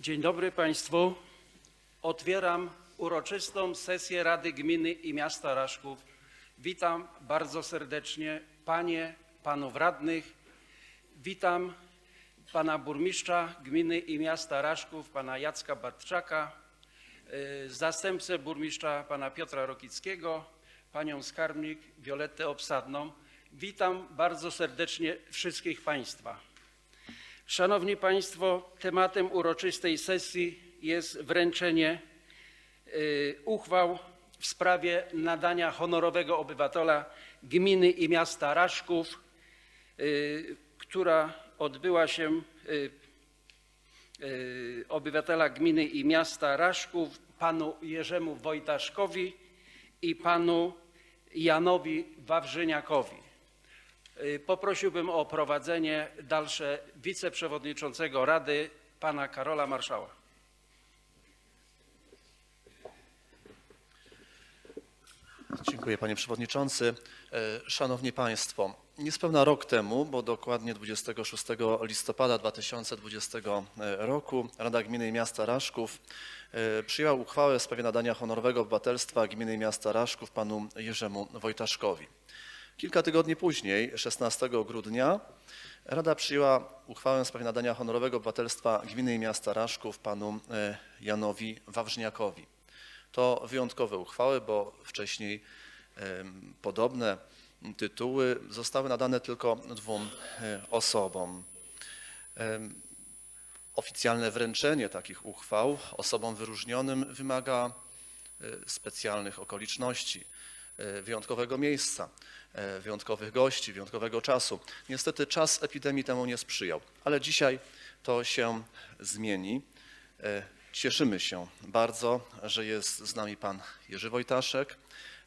Dzień dobry Państwu. Otwieram uroczystą sesję Rady Gminy i Miasta Raszków. Witam bardzo serdecznie Panie, Panów Radnych. Witam Pana Burmistrza Gminy i Miasta Raszków, Pana Jacka Bartczaka, y, zastępcę burmistrza Pana Piotra Rokickiego, Panią Skarbnik Violettę Obsadną. Witam bardzo serdecznie wszystkich Państwa. Szanowni Państwo, tematem uroczystej sesji jest wręczenie y, uchwał w sprawie nadania honorowego obywatela gminy i miasta Raszków, y, która odbyła się y, obywatela gminy i miasta Raszków, panu Jerzemu Wojtaszkowi i panu Janowi Wawrzyniakowi. Y, Poprosiłbym o prowadzenie dalsze wiceprzewodniczącego Rady, pana Karola Marszała. Dziękuję panie przewodniczący. E, Szanowni państwo, niespełna rok temu, bo dokładnie 26 listopada 2020 roku Rada Gminy i Miasta Raszków e, przyjęła uchwałę w sprawie nadania honorowego obywatelstwa Gminy i Miasta Raszków panu Jerzemu Wojtaszkowi. Kilka tygodni później, 16 grudnia, Rada przyjęła uchwałę w sprawie nadania honorowego obywatelstwa Gminy i Miasta Raszków panu e, Janowi Wawrzyniakowi. To wyjątkowe uchwały, bo wcześniej podobne tytuły zostały nadane tylko dwóm e, osobom. Oficjalne wręczenie takich uchwał osobom wyróżnionym wymaga e, specjalnych okoliczności, wyjątkowego miejsca, wyjątkowych gości, wyjątkowego czasu. Niestety czas epidemii temu nie sprzyjał, ale dzisiaj to się zmieni. E, Cieszymy się bardzo, że jest z nami pan Jerzy Wojtaszek,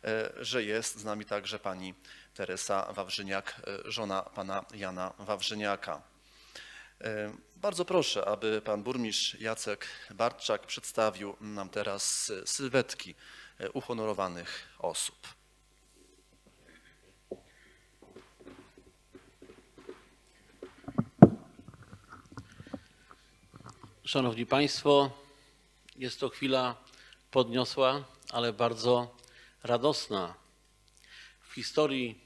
e, że jest z nami także pani Teresa Wawrzyniak, e, żona pana Jana Wawrzyniaka. E, Bardzo proszę, aby pan burmistrz Jacek Bartczak przedstawił nam teraz e, sylwetki e, uhonorowanych osób. Szanowni Państwo, jest to chwila podniosła, ale bardzo radosna. W historii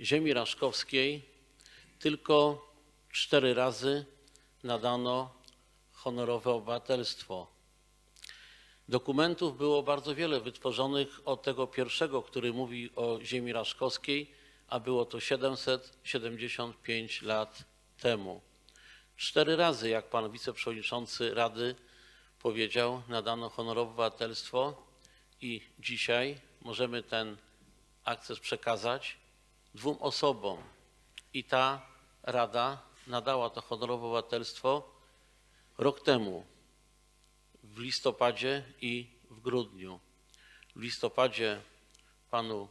ziemi raszkowskiej tylko cztery razy nadano honorowe obywatelstwo. Dokumentów było bardzo wiele wytworzonych od tego pierwszego, który mówi o ziemi raszkowskiej, a było to 775 lat temu. Cztery razy, jak pan wiceprzewodniczący Rady powiedział, nadano honorowe obywatelstwo i dzisiaj możemy ten akces przekazać dwóm osobom. I ta Rada nadała to honorowe obywatelstwo rok temu, w listopadzie i w grudniu. W listopadzie panu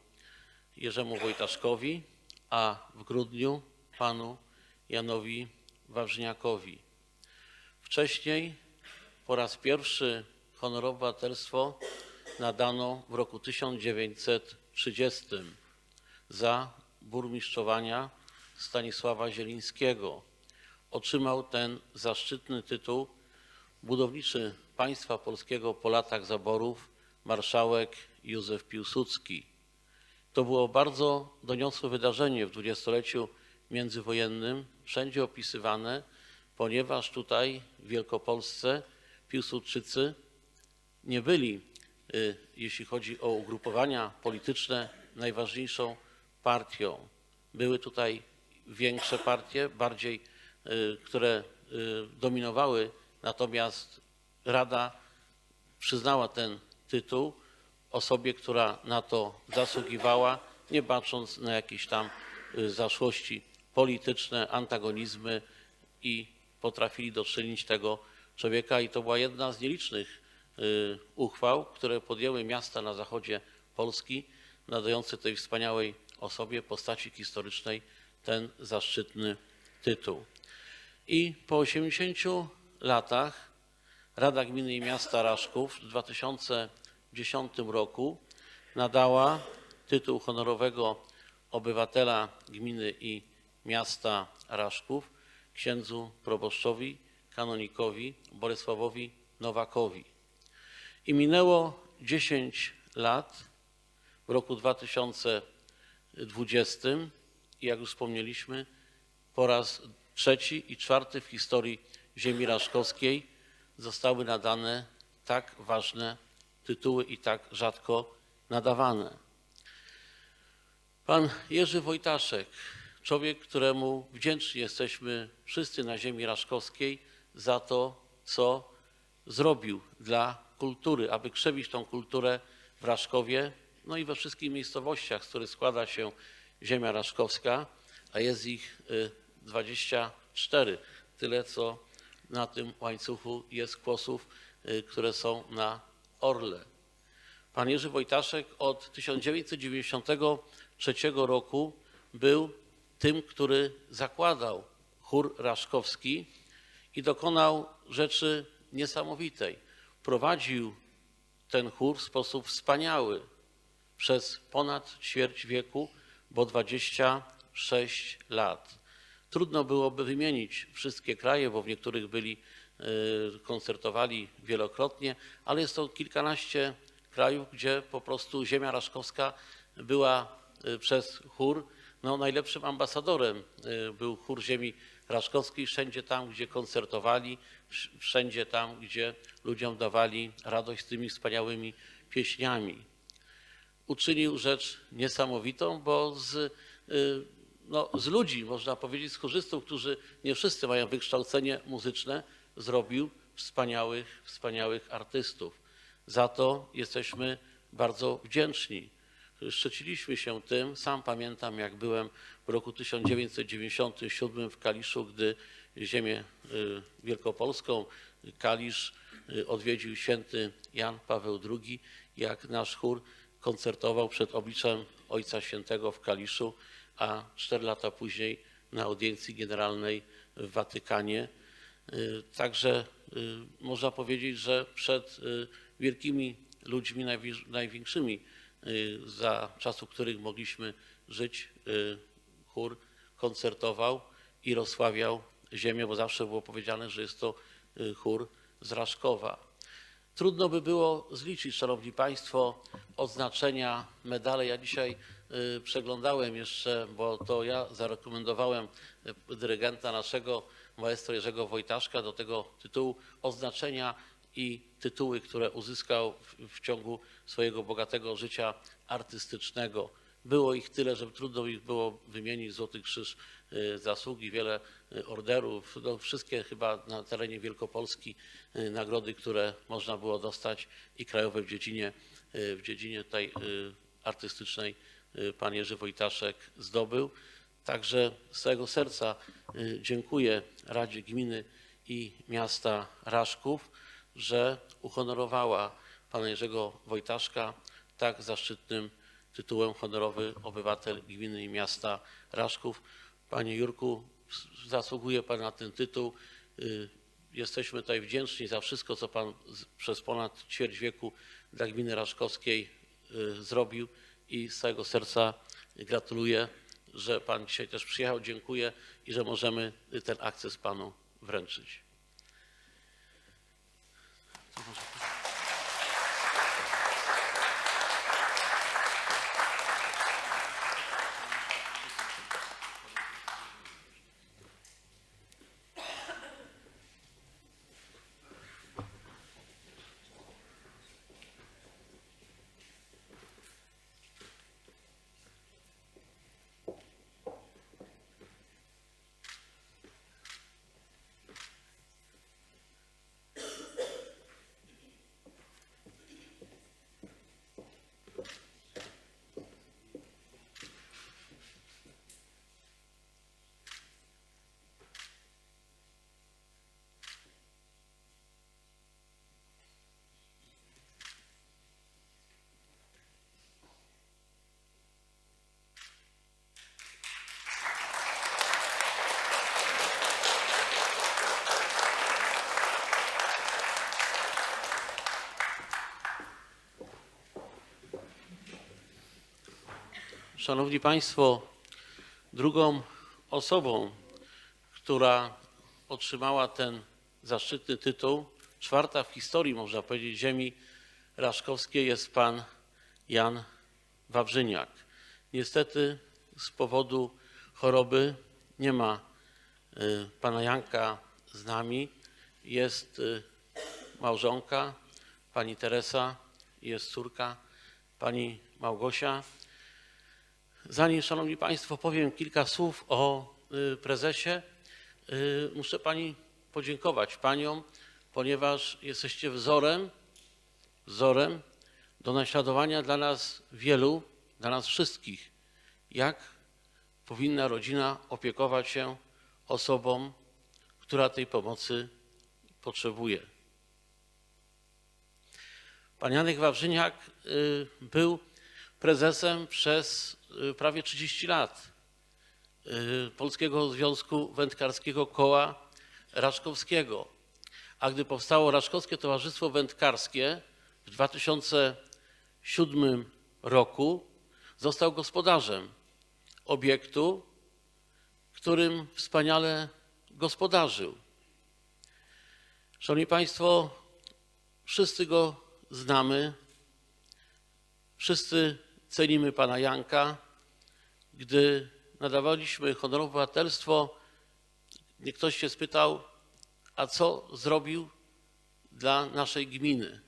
Jerzemu Wojtaszkowi, a w grudniu panu Janowi Wawrzyniakowi. Wcześniej po raz pierwszy honorowe obywatelstwo nadano w roku 1930 za burmistrzowania Stanisława Zielińskiego. Otrzymał ten zaszczytny tytuł budowniczy państwa polskiego po latach zaborów marszałek Józef Piłsudski. To było bardzo doniosłe wydarzenie w dwudziestoleciu międzywojennym, wszędzie opisywane, ponieważ tutaj w Wielkopolsce Piłsudczycy nie byli, y, jeśli chodzi o ugrupowania polityczne, najważniejszą partią. Były tutaj większe partie, bardziej, y, które y, dominowały, natomiast Rada przyznała ten tytuł osobie, która na to zasługiwała, nie bacząc na jakieś tam zaszłości polityczne, antagonizmy i potrafili doczynić tego człowieka. I to była jedna z nielicznych y, uchwał, które podjęły miasta na zachodzie Polski, nadające tej wspaniałej osobie, postaci historycznej ten zaszczytny tytuł. I po 80 latach Rada Gminy i Miasta Raszków w 2010 roku nadała tytuł honorowego obywatela gminy i miasta Raszków księdzu proboszczowi kanonikowi Bolesławowi Nowakowi. I minęło 10 lat w roku 2020 i jak już wspomnieliśmy, po raz trzeci i czwarty w historii ziemi raszkowskiej zostały nadane tak ważne tytuły i tak rzadko nadawane. Pan Jerzy Wojtaszek, człowiek, któremu wdzięczni jesteśmy wszyscy na ziemi raszkowskiej za to, co zrobił dla kultury, aby krzewić tą kulturę w Raszkowie, no i we wszystkich miejscowościach, z których składa się ziemia raszkowska, a jest ich y, 24, tyle co na tym łańcuchu jest kłosów, y, które są na Orle. Pan Jerzy Wojtaszek od 1993 roku był tym, który zakładał chór raszkowski i dokonał rzeczy niesamowitej. Prowadził ten chór w sposób wspaniały przez ponad ćwierć wieku, bo 26 lat. Trudno byłoby wymienić wszystkie kraje, bo w niektórych byli, y, koncertowali wielokrotnie, ale jest to kilkanaście krajów, gdzie po prostu ziemia raszkowska była y, przez chór no, najlepszym ambasadorem. Y, Był chór ziemi raszkowskiej wszędzie tam, gdzie koncertowali, wsz- wszędzie tam, gdzie ludziom dawali radość z tymi wspaniałymi pieśniami uczynił rzecz niesamowitą, bo z, y, no, z ludzi, można powiedzieć, z chórzystów, którzy nie wszyscy mają wykształcenie muzyczne, zrobił wspaniałych, wspaniałych artystów. Za to jesteśmy bardzo wdzięczni. Szczyciliśmy się tym. Sam pamiętam, jak byłem w roku 1997 w Kaliszu, gdy ziemię y, wielkopolską, Kalisz y, odwiedził święty Jan Paweł II, jak nasz chór koncertował przed obliczem Ojca Świętego w Kaliszu, a cztery lata później na audiencji generalnej w Watykanie. Y, Także można powiedzieć, że przed wielkimi ludźmi, najwi- największymi za czasów, których mogliśmy żyć, y, chór koncertował i rozsławiał ziemię, bo zawsze było powiedziane, że jest to y, chór z Raszkowa. Trudno by było zliczyć, Szanowni Państwo, odznaczenia, medale. Ja dzisiaj y, przeglądałem jeszcze, bo to ja zarekomendowałem y, dyrygenta naszego, maestro Jerzego Wojtaszka, do tego tytułu odznaczenia i tytuły, które uzyskał w, w ciągu swojego bogatego życia artystycznego. Było ich tyle, że trudno ich było wymienić. Złoty Krzyż y, Zasługi, wiele y, orderów, no wszystkie chyba na terenie Wielkopolski y, nagrody, które można było dostać i krajowe w dziedzinie, w dziedzinie tej artystycznej pan Jerzy Wojtaszek zdobył. Także z całego serca dziękuję Radzie Gminy i Miasta Raszków, że uhonorowała pana Jerzego Wojtaszka tak zaszczytnym tytułem honorowy obywatel gminy i miasta Raszków. Panie Jurku, zasługuje Pan na ten tytuł. Y, Jesteśmy tutaj wdzięczni za wszystko, co Pan przez ponad ćwierć wieku dla gminy raszkowskiej y, zrobił i z całego serca gratuluję, że Pan dzisiaj też przyjechał. Dziękuję i że możemy ten akces Panu wręczyć. Szanowni Państwo, drugą osobą, która otrzymała ten zaszczytny tytuł. Czwarta w historii, można powiedzieć, ziemi raszkowskiej jest pan Jan Wawrzyniak. Niestety z powodu choroby nie ma y, pana Janka z nami. Jest y, małżonka, pani Teresa, jest córka, pani Małgosia. Zanim, Szanowni Państwo, powiem kilka słów o y, prezesie, y, muszę Pani podziękować Paniom, ponieważ jesteście wzorem, wzorem do naśladowania dla nas wielu, dla nas wszystkich, jak powinna rodzina opiekować się osobą, która tej pomocy potrzebuje. Pan Janek Wawrzyniak y, był prezesem przez prawie 30 lat y, Polskiego Związku Wędkarskiego Koła Raczkowskiego. A gdy powstało Raczkowskie Towarzystwo Wędkarskie w 2007 roku, został gospodarzem obiektu, którym wspaniale gospodarzył. Szanowni Państwo, wszyscy go znamy, wszyscy cenimy pana Janka. Gdy nadawaliśmy honorowe obywatelstwo, nie ktoś się spytał, a co zrobił dla naszej gminy.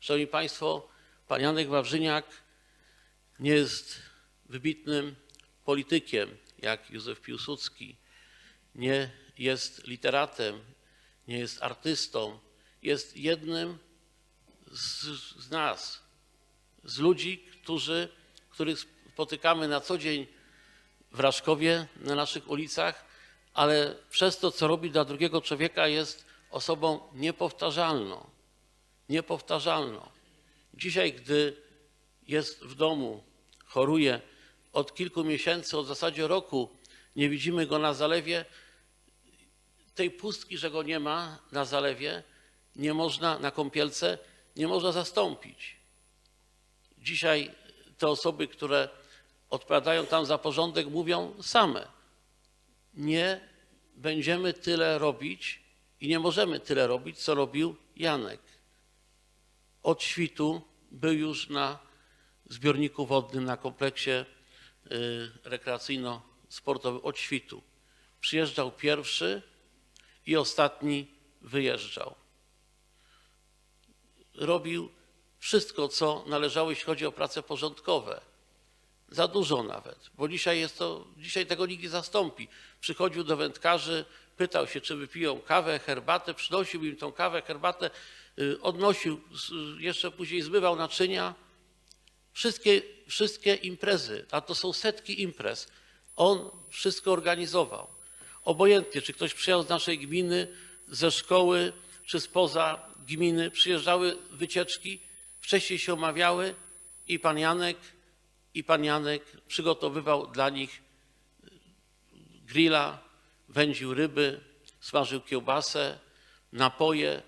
Szanowni Państwo, pan Janek Wawrzyniak nie jest wybitnym politykiem jak Józef Piłsudski, nie jest literatem, nie jest artystą, jest jednym z, z nas, z ludzi, którzy, których spotykamy na co dzień w Raszkowie, na naszych ulicach, ale przez to, co robi dla drugiego człowieka, jest osobą niepowtarzalną. Niepowtarzalną. Dzisiaj, gdy jest w domu, choruje od kilku miesięcy, od zasadzie roku, nie widzimy go na zalewie, tej pustki, że go nie ma na zalewie, nie można na kąpielce, nie można zastąpić. Dzisiaj te osoby, które odpowiadają tam za porządek, mówią same. Nie będziemy tyle robić i nie możemy tyle robić, co robił Janek. Od świtu był już na zbiorniku wodnym, na kompleksie y, rekreacyjno-sportowym od świtu. Przyjeżdżał pierwszy i ostatni wyjeżdżał robił wszystko, co należało, jeśli chodzi o prace porządkowe. Za dużo nawet, bo dzisiaj, jest to, dzisiaj tego nikt nie zastąpi. Przychodził do wędkarzy, pytał się, czy wypiją kawę, herbatę, przynosił im tą kawę, herbatę, y, odnosił, jeszcze później zmywał naczynia. Wszystkie, wszystkie imprezy, a to są setki imprez, on wszystko organizował. Obojętnie, czy ktoś przyjechał z naszej gminy, ze szkoły, czy spoza gminy, przyjeżdżały wycieczki, wcześniej się omawiały i pan Janek, i pan Janek przygotowywał dla nich grilla, wędził ryby, smażył kiełbasę, napoje.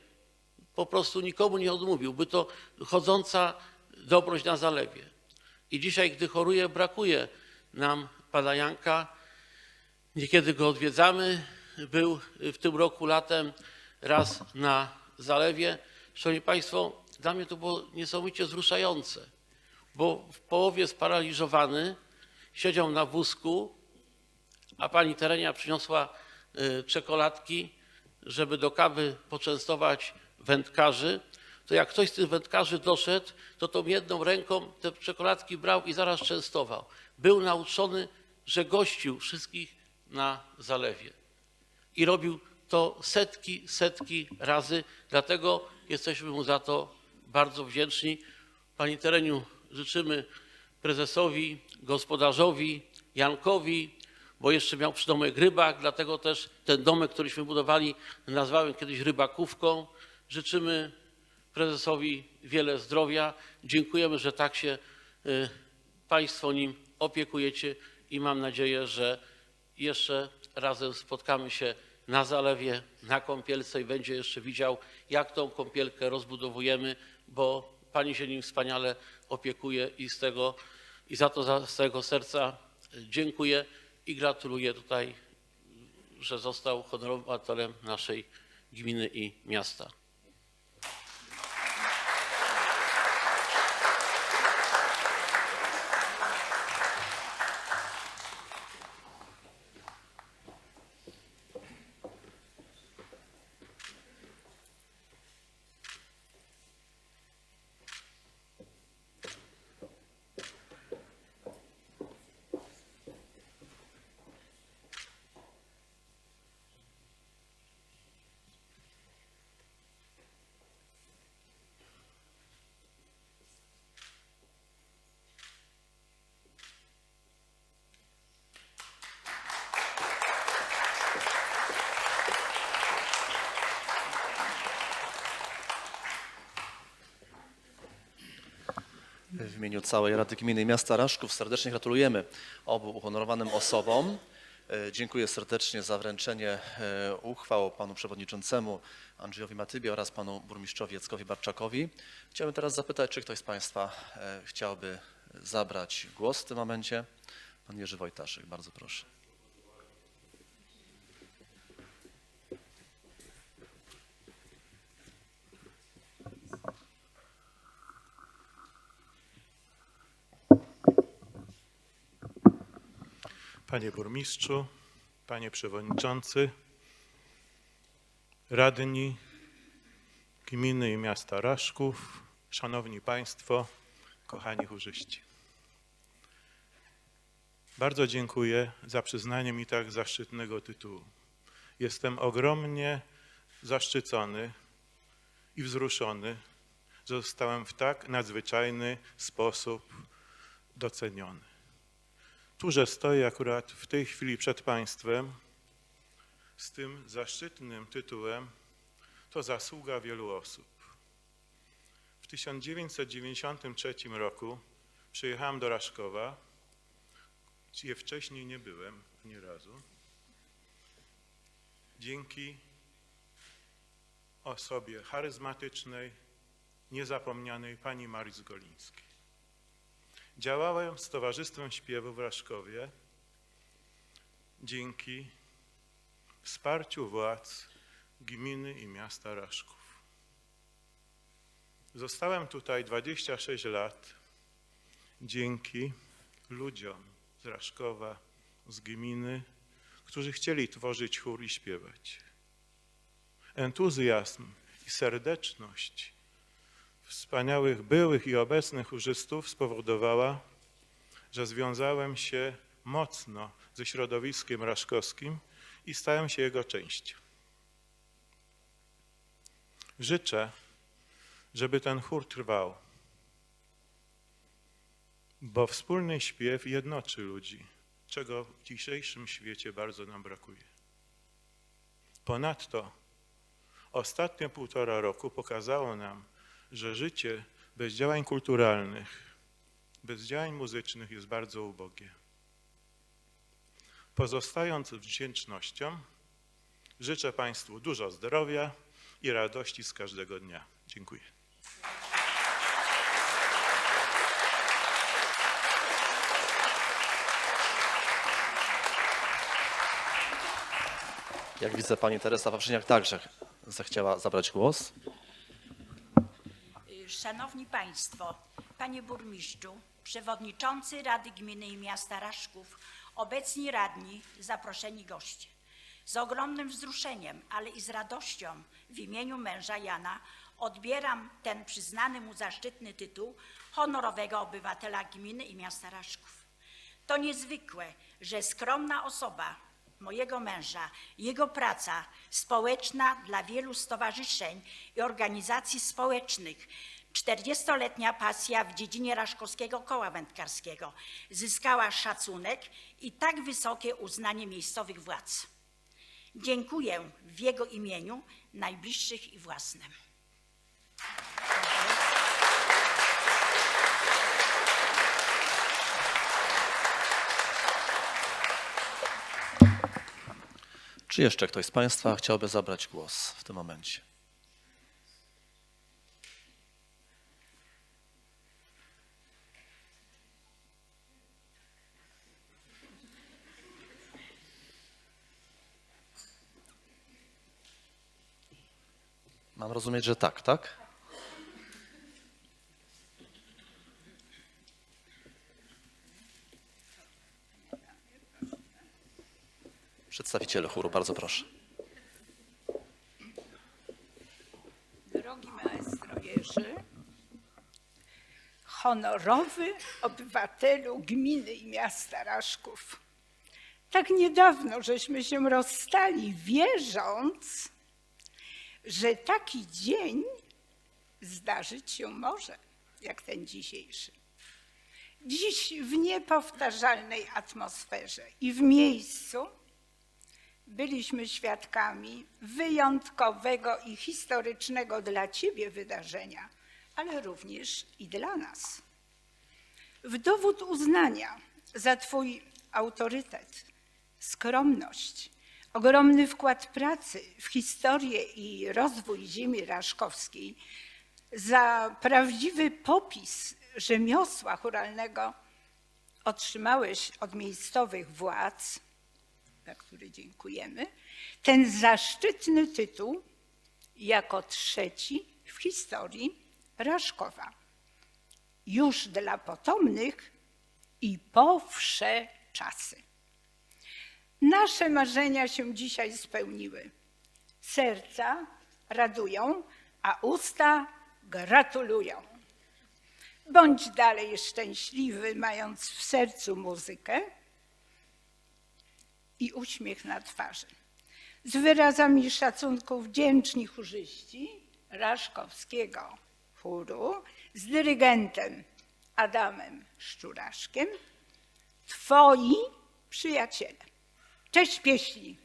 Po prostu nikomu nie odmówił. By to chodząca dobroć na zalewie. I dzisiaj, gdy choruje, brakuje nam pana Janka. Niekiedy go odwiedzamy. Był w tym roku latem raz na zalewie. Szanowni Państwo, dla mnie to było niesamowicie wzruszające, bo w połowie sparaliżowany siedział na wózku, a pani Terenia przyniosła y, czekoladki, żeby do kawy poczęstować wędkarzy, to jak ktoś z tych wędkarzy doszedł, to tą jedną ręką te czekoladki brał i zaraz częstował. Był nauczony, że gościł wszystkich na zalewie. I robił to setki, setki razy, dlatego jesteśmy mu za to bardzo wdzięczni. Pani Tereniu, życzymy prezesowi, gospodarzowi, Jankowi, bo jeszcze miał przydomek rybak, dlatego też ten domek, któryśmy budowali, nazwałem kiedyś rybakówką. Życzymy prezesowi wiele zdrowia. Dziękujemy, że tak się y, Państwo nim opiekujecie i mam nadzieję, że jeszcze razem spotkamy się na zalewie, na kąpielce i będzie jeszcze widział, jak tą kąpielkę rozbudowujemy, bo Pani się nim wspaniale opiekuje i z tego i za to z całego serca dziękuję i gratuluję tutaj, że został honorowym obywatelem naszej gminy i miasta. W imieniu całej Rady Gminy Miasta Raszków serdecznie gratulujemy obu uhonorowanym osobom. E, Dziękuję serdecznie za wręczenie e, uchwał panu przewodniczącemu Andrzejowi Matybie oraz panu burmistrzowi Jackowi Barczakowi. Chciałbym teraz zapytać, czy ktoś z państwa e, chciałby zabrać głos w tym momencie. Pan Jerzy Wojtaszek, bardzo proszę. Panie Burmistrzu, Panie Przewodniczący, Radni Gminy i Miasta Raszków, Szanowni Państwo, kochani chórzyści. Bardzo dziękuję za przyznanie mi tak zaszczytnego tytułu. Jestem ogromnie zaszczycony i wzruszony, że zostałem w tak nadzwyczajny sposób doceniony. Tu, że stoję akurat w tej chwili przed Państwem z tym zaszczytnym tytułem, to zasługa wielu osób. W 1993 roku przyjechałem do Raszkowa, gdzie wcześniej nie byłem ani razu, dzięki osobie charyzmatycznej, niezapomnianej pani Marii Zgolińskiej. Działałem z Towarzystwem Śpiewu w Raszkowie dzięki wsparciu władz gminy i miasta Raszków. Zostałem tutaj 26 lat dzięki ludziom z Raszkowa, z gminy, którzy chcieli tworzyć chór i śpiewać. Entuzjazm i serdeczność wspaniałych byłych i obecnych chórzystów spowodowała, że związałem się mocno ze środowiskiem raszkowskim i stałem się jego częścią. Życzę, żeby ten chór trwał, bo wspólny śpiew jednoczy ludzi, czego w dzisiejszym świecie bardzo nam brakuje. Ponadto ostatnie półtora roku pokazało nam, że życie bez działań kulturalnych, bez działań muzycznych jest bardzo ubogie. Pozostając wdzięcznością, życzę Państwu dużo zdrowia i radości z każdego dnia. Dziękuję. Jak widzę, pani Teresa Wawrzyniak także zechciała zabrać głos. Szanowni Państwo, Panie Burmistrzu, Przewodniczący Rady Gminy i Miasta Raszków, obecni radni, zaproszeni goście. Z ogromnym wzruszeniem, ale i z radością w imieniu męża Jana odbieram ten przyznany mu zaszczytny tytuł honorowego obywatela gminy i miasta Raszków. To niezwykłe, że skromna osoba mojego męża, jego praca społeczna dla wielu stowarzyszeń i organizacji społecznych, 40-letnia pasja w dziedzinie Raszkowskiego Koła Wędkarskiego zyskała szacunek i tak wysokie uznanie miejscowych władz. Dziękuję w jego imieniu, najbliższych i własnym. Czy jeszcze ktoś z państwa chciałby zabrać głos w tym momencie? Mam rozumieć, że tak, tak? Przedstawiciele chóru, bardzo proszę. Drogi maestro Jerzy, honorowy obywatelu gminy i miasta Raszków. Tak niedawno żeśmy się rozstali, wierząc, że taki dzień zdarzyć się może, jak ten dzisiejszy. Dziś w niepowtarzalnej atmosferze i w miejscu byliśmy świadkami wyjątkowego i historycznego dla Ciebie wydarzenia, ale również i dla nas. W dowód uznania za Twój autorytet, skromność, ogromny wkład pracy w historię i rozwój ziemi raszkowskiej, za prawdziwy popis rzemiosła churalnego otrzymałeś od miejscowych władz za który dziękujemy, ten zaszczytny tytuł jako trzeci w historii Raszkowa. Już dla potomnych i po wsze czasy. Nasze marzenia się dzisiaj spełniły. Serca radują, a usta gratulują. Bądź dalej szczęśliwy, mając w sercu muzykę, i uśmiech na twarzy. Z wyrazami szacunku wdzięczni chórzyści Raszkowskiego chóru, z dyrygentem Adamem Szczuraszkiem, twoi przyjaciele. Cześć pieśni.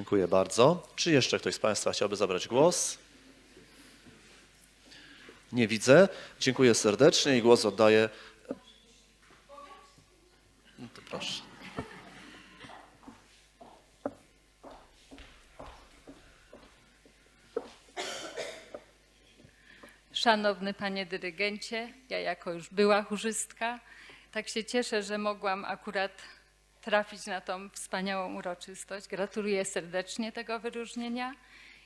Dziękuję bardzo. Czy jeszcze ktoś z Państwa chciałby zabrać głos? Nie widzę. Dziękuję serdecznie i głos oddaję. No to proszę. Szanowny panie dyrygencie, ja jako już była chórzystka, tak się cieszę, że mogłam akurat trafić na tą wspaniałą uroczystość. Gratuluję serdecznie tego wyróżnienia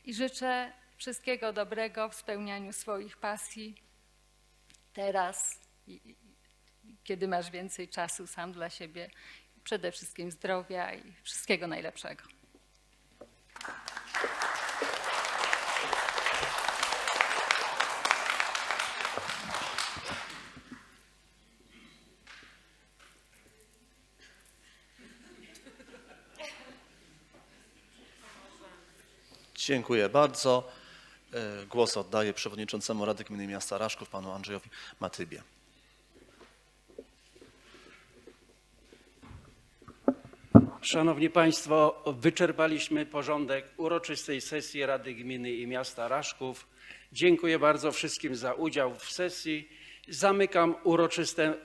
i życzę wszystkiego dobrego w spełnianiu swoich pasji teraz, kiedy masz więcej czasu sam dla siebie. Przede wszystkim zdrowia i wszystkiego najlepszego. Dziękuję bardzo. E, Głos oddaję przewodniczącemu Rady Gminy Miasta Raszków, panu Andrzejowi Matybie. Szanowni Państwo, wyczerpaliśmy porządek uroczystej sesji Rady Gminy i Miasta Raszków. Dziękuję bardzo wszystkim za udział w sesji. Zamykam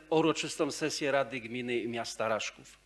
uroczystą sesję Rady Gminy i Miasta Raszków.